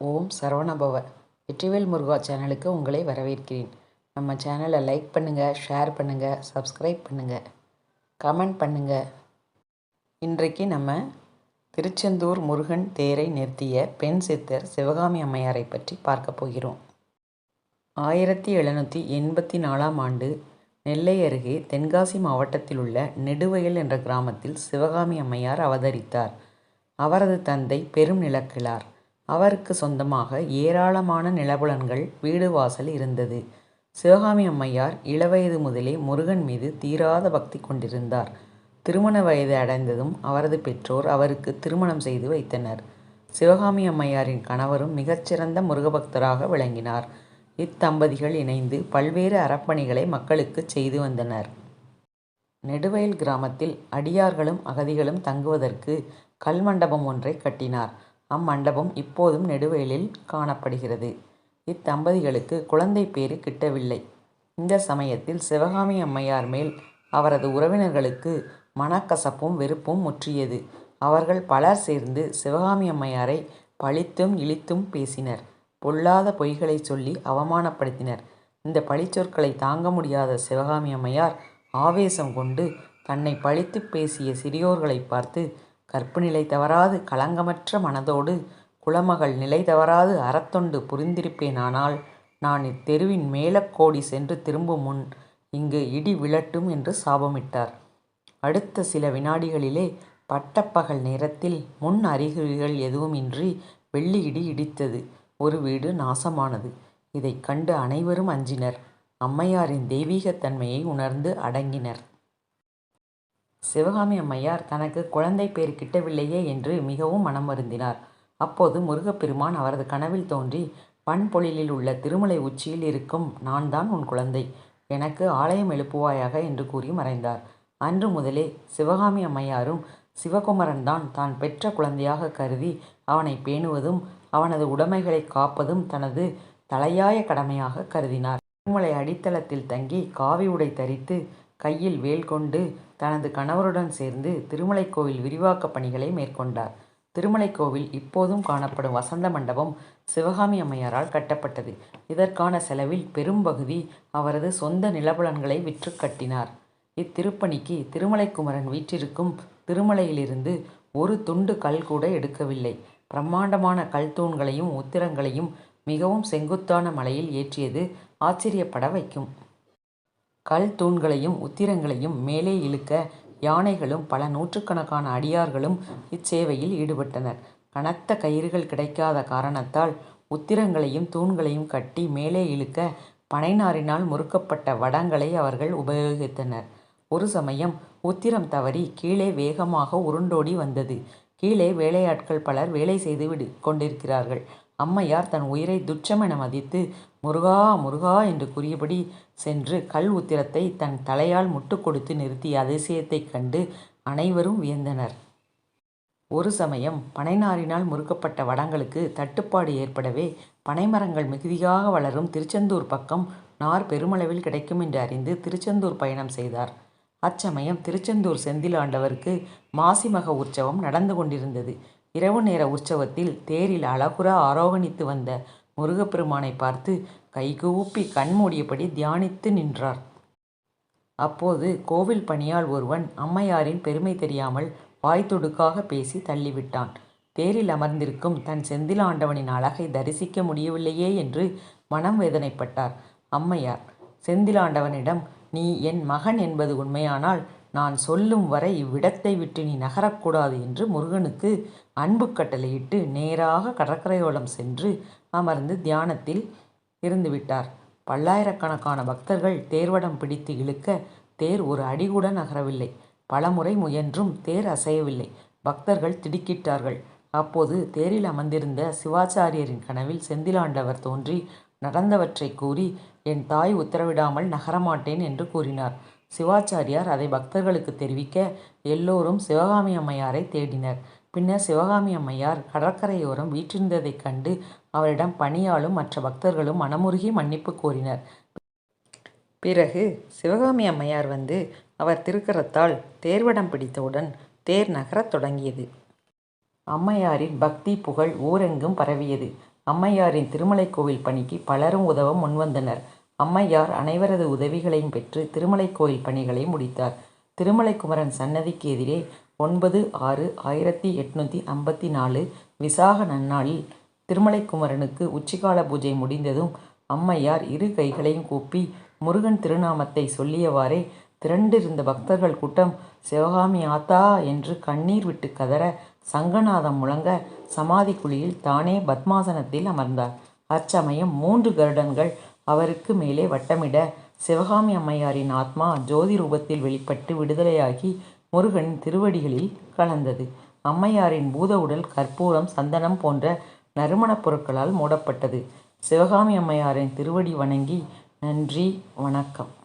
ஓம் சரவணபவ. வெற்றிவேல் முருகா சேனலுக்கு உங்களை வரவேற்கிறேன். நம்ம சேனலை லைக் பண்ணுங்கள் ஷேர் பண்ணுங்கள் சப்ஸ்கிரைப் பண்ணுங்கள் கமெண்ட் பண்ணுங்கள் இன்றைக்கு நம்ம திருச்செந்தூர் முருகன் தேரை நிறுத்திய பெண் சித்தர் சிவகாமி அம்மையாரை பற்றி பார்க்க போகிறோம். ஆயிரத்தி எழுநூற்றி எண்பத்தி நாலாம் ஆண்டு நெல்லை அருகே தென்காசி மாவட்டத்தில் உள்ள நெடுவயல் என்ற கிராமத்தில் சிவகாமி அம்மையார் அவதரித்தார். அவரது தந்தை பெரும் நிலக்கிழார். அவருக்கு சொந்தமாக ஏராளமான நிலபுலன்கள் வீடு வாசல் இருந்தது. சிவகாமி அம்மையார் இளவயது முதலே முருகன் மீது தீராத பக்தி கொண்டிருந்தார். திருமண வயது அடைந்ததும் அவரது பெற்றோர் அவருக்கு திருமணம் செய்து வைத்தனர். சிவகாமி அம்மையாரின் கணவரும் மிகச்சிறந்த முருகபக்தராக விளங்கினார். இத்தம்பதிகள் இணைந்து பல்வேறு அறப்பணிகளை மக்களுக்கு செய்து வந்தனர். நெடுவயல் கிராமத்தில் அடியார்களும் அகதிகளும் தங்குவதற்கு கல்மண்டபம் ஒன்றை கட்டினார். அம்மண்டபம் இப்போதும் நெடுவயலில் காணப்படுகிறது. இத்தம்பதிகளுக்கு குழந்தை பேறு கிட்டவில்லை. இந்த சமயத்தில் சிவகாமி அம்மையார் மேல் அவரது உறவினர்களுக்கு மனக்கசப்பும் வெறுப்பும் முற்றியது. அவர்கள் பலர் சேர்ந்து சிவகாமி அம்மையாரை பழித்தும் இழித்தும் பேசினர். பொல்லாத பொய்களை சொல்லி அவமானப்படுத்தினர். இந்த பழிச்சொற்களை தாங்க முடியாத சிவகாமி அம்மையார் ஆவேசம் கொண்டு தன்னை பழித்து பேசிய சிறியோர்களை பார்த்து கற்பு நிலை தவறாது களங்கமற்ற மனதோடு குலமகள் நிலை தவறாது அறத்தொண்டு புரிந்திருப்பேனானால் நான் இத்தெருவின் மேலக்கோடி சென்று திரும்பும் முன் இங்கு இடி விழட்டும் என்று சாபமிட்டார். அடுத்த சில வினாடிகளிலே பட்டப்பகல் நேரத்தில் முன் அறிகுறிகள் எதுவுமின்றி வெள்ளி இடி இடித்தது. ஒரு வீடு நாசமானது. இதைக் கண்டு அனைவரும் அஞ்சினர். அம்மையாரின் தெய்வீகத்தன்மையை உணர்ந்து அடங்கினர். சிவகாமி அம்மையார் தனக்கு குழந்தை பேர் கிட்டவில்லையே என்று மிகவும் மனம் வருந்தினார் அப்போது முருகப்பெருமான் அவரது கனவில் தோன்றி பண்பொழிலில் உள்ள திருமலை உச்சியில் இருக்கும் நான் தான் உன் குழந்தை. எனக்கு ஆலயம் எழுப்புவாயாக என்று கூறி மறைந்தார். அன்று முதலே சிவகாமி அம்மையாரும் சிவகுமரன் தான் தான் பெற்ற குழந்தையாக கருதி அவனை பேணுவதும் அவனது உடைமைகளை காப்பதும் தனது தலையாய கடமையாக கருதினார். திருமலை அடித்தளத்தில் தங்கி காவி உடை தரித்து கையில் வேல் கொண்டு தனது கணவருடன் சேர்ந்து திருமலை கோவில் விரிவாக்கப் பணிகளை மேற்கொண்டார். திருமலை கோவில் இப்போதும் காணப்படும் வசந்த மண்டபம் சிவகாமி அம்மையாரால் கட்டப்பட்டது. இதற்கான செலவில் பெரும்பகுதி அவரது சொந்த நிலபுலன்களை விற்று கட்டினார். இத்திருப்பணிக்கு திருமலைக்குமரன் வீற்றிருக்கும் திருமலையிலிருந்து ஒரு துண்டு கல் கூட எடுக்கவில்லை. பிரம்மாண்டமான கல் தூண்களையும் உத்திரங்களையும் மிகவும் செங்குத்தான மலையில் ஏற்றியது ஆச்சரியப்பட வைக்கும். கல் தூண்களையும் உத்திரங்களையும் மேலே இழுக்க யானைகளும் பல நூற்றுக்கணக்கான அடியார்களும் இச்சேவையில் ஈடுபட்டனர். கனத்த கயிறுகள் கிடைக்காத காரணத்தால் உத்திரங்களையும் தூண்களையும் கட்டி மேலே இழுக்க பனைநாரினால் முறுக்கப்பட்ட வடங்களை அவர்கள் உபயோகித்தனர். ஒரு சமயம் உத்திரம் தவறி கீழே வேகமாக உருண்டோடி வந்தது. கீழே வேலையாட்கள் பலர் வேலை செய்து விடு கொண்டிருக்கிறார்கள். அம்மையார் தன் உயிரை துச்சமென மதித்து முருகா முருகா என்று கூறியபடி சென்று கல் உத்திரத்தை தன் தலையால் முட்டு கொடுத்து நிறுத்திய அதிசயத்தைக் கண்டு அனைவரும் வியந்தனர். ஒரு சமயம் பனைநாரினால் முறுக்கப்பட்ட வடங்களுக்கு தட்டுப்பாடு ஏற்படவே பனைமரங்கள் மிகுதியாக வளரும் திருச்செந்தூர் பக்கம் நார் பெருமளவில் கிடைக்கும் என்று அறிந்து திருச்செந்தூர் பயணம் செய்தார். அச்சமயம் திருச்செந்தூர் செந்திலாண்டவருக்கு மாசிமக உற்சவம் நடந்து கொண்டிருந்தது. இரவு நேர உற்சவத்தில் தேரில் அழகுற ஆரோகணித்து வந்த முருகப்பெருமானை பார்த்து கைகூப்பி கண்மூடியபடி தியானித்து நின்றார். அப்போது கோவில் பணியால் ஒருவன் அம்மையாரின் பெருமை தெரியாமல் வாய் துடுக்காக பேசி தள்ளிவிட்டான். தேரில் அமர்ந்திருக்கும் தன் செந்திலாண்டவனின் அழகை தரிசிக்க முடியவில்லையே என்று மனம் வேதனைப்பட்டார் அம்மையார். செந்திலாண்டவனிடம் நீ என் மகன் என்பது உண்மையானால் நான் சொல்லும் வரை இவ்விடத்தை விட்டு நீ நகரக்கூடாது என்று முருகனுக்கு அன்பு கட்டளையிட்டு நேராக கடற்கரையோளம் சென்று அமர்ந்து தியானத்தில் இருந்துவிட்டார் பல்லாயிரக்கணக்கான பக்தர்கள் தேர்வடம் பிடித்து இழுக்க தேர் ஒரு அடிகூட நகரவில்லை. பலமுறை முயன்றும் தேர் அசையவில்லை. பக்தர்கள் திடுக்கிட்டார்கள். அப்போது தேரில் அமர்ந்திருந்த சிவாச்சாரியரின் கனவில் செந்திலாண்டவர் தோன்றி நடந்தவற்றை கூறி என் தாய் உத்தரவிடாமல் நகரமாட்டேன் என்று கூறினார். சிவாச்சாரியார் அதை பக்தர்களுக்கு தெரிவிக்க எல்லோரும் சிவகாமி அம்மையாரை தேடினர். பின்னர் சிவகாமி அம்மையார் கடற்கரையோரம் வீற்றிருந்ததைக் கண்டு அவரிடம் பணியாளும் மற்ற பக்தர்களும் மனமுருகி மன்னிப்பு கோரினர். பிறகு சிவகாமி அம்மையார் வந்து அவர் திருக்கரத்தால் தேர்வடம் பிடித்தவுடன் தேர் நகரத் தொடங்கியது. அம்மையாரின் பக்தி புகழ் ஊரெங்கும் பரவியது. அம்மையாரின் திருமலை கோவில் பணிக்கு பலரும் உதவ முன்வந்தனர். அம்மையார் அனைவரது உதவிகளையும் பெற்று திருமலை கோயில் பணிகளை முடித்தார். திருமலைக்குமரன் சன்னதிக்கு எதிரே ஒன்பது ஆறு ஆயிரத்தி எட்நூத்தி ஐம்பத்தி நாலு விசாக நன்னாளில் திருமலைக்குமரனுக்கு உச்சிகால பூஜை முடிந்ததும் அம்மையார் இரு கைகளையும் கூப்பி முருகன் திருநாமத்தை சொல்லியவாறே திரண்டிருந்த பக்தர்கள் கூட்டம் சிவகாமி ஆத்தா என்று கண்ணீர் விட்டு கதற சங்கநாதம் முழங்க சமாதி குழியில் தானே பத்மாசனத்தில் அமர்ந்தார். அச்சமயம் மூன்று கருடன்கள் அவருக்கு மேலே வட்டமிட சிவகாமி அம்மையாரின் ஆத்மா ஜோதி ரூபத்தில் வெளிப்பட்டு விடுதலையாகி முருகனின் திருவடிகளில் கலந்தது. அம்மையாரின் பூத உடல் கற்பூரம் சந்தனம் போன்ற நறுமணப் பொருட்களால் மூடப்பட்டது. சிவகாமி அம்மையாரின் திருவடி வணங்கி நன்றி வணக்கம்.